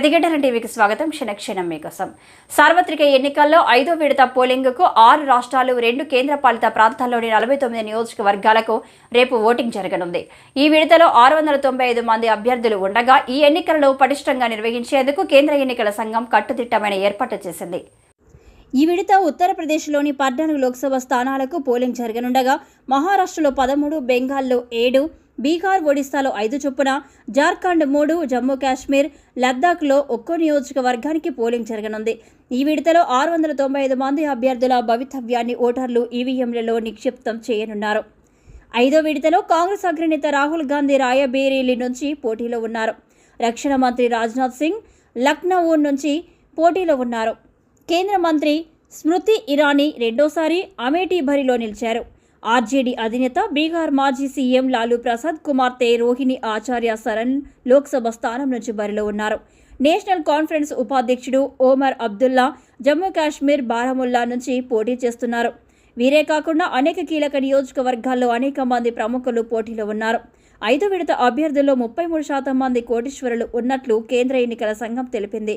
ప్రతిఘటన టీవీకి స్వాగతం. క్షణక్షణం మీకోసం. సార్వత్రిక ఎన్నికల్లో ఐదో విడత పోలింగ్కు ఆరు రాష్ట్రాలు రెండు కేంద్రపాలిత ప్రాంతాల్లోని నలభై తొమ్మిది నియోజకవర్గాలకు రేపు ఓటింగ్ జరగనుంది. ఈ విడతలో ఆరు వందల తొంభై ఐదు మంది అభ్యర్థులు ఉండగా ఈ ఎన్నికలను పటిష్టంగా నిర్వహించేందుకు కేంద్ర ఎన్నికల సంఘం కట్టుదిట్టమైన ఏర్పాటు చేసింది. ఈ విడత ఉత్తరప్రదేశ్లోని పద్నాలుగు లోక్సభ స్థానాలకు పోలింగ్ జరగనుండగా మహారాష్ట్రలో పదమూడు బెంగాల్లో ఏడు బీహార్ ఒడిశాలో ఐదు చొప్పున జార్ఖండ్ మూడు జమ్మూ కాశ్మీర్ లద్దాఖ్లో ఒక్కో నియోజకవర్గానికి పోలింగ్ జరగనుంది. ఈ విడతలో ఆరు వందల తొంభై ఐదు మంది అభ్యర్థుల భవితవ్యాన్ని ఓటర్లు ఈవీఎంలలో నిక్షిప్తం చేయనున్నారు. ఐదో విడతలో కాంగ్రెస్ అగ్రనేత రాహుల్ గాంధీ రాయబేరేలి నుంచి పోటీలో ఉన్నారు. రక్షణ మంత్రి రాజ్నాథ్ సింగ్ లక్నో నుంచి పోటీలో ఉన్నారు. కేంద్ర మంత్రి స్మృతి ఇరానీ రెండోసారి అమేఠీ బరిలో నిలిచారు. ఆర్జేడీ అధినేత బీహార్ మాజీ సీఎం లాలూ ప్రసాద్ కుమార్తె రోహిణి ఆచార్య సరణ్ లోక్సభ స్థానం నుంచి బరిలో ఉన్నారు. నేషనల్ కాన్ఫరెన్స్ ఉపాధ్యక్షుడు ఓమర్ అబ్దుల్లా జమ్మూ కాశ్మీర్ బారాముల్లా నుంచి పోటీ చేస్తున్నారు. వీరే కాకుండా అనేక కీలక నియోజకవర్గాల్లో అనేక మంది ప్రముఖులు పోటీలో ఉన్నారు. ఐదు విడత అభ్యర్థుల్లో ముప్పై మూడు శాతం మంది కోటీశ్వరులు ఉన్నట్లు కేంద్ర ఎన్నికల సంఘం తెలిపింది.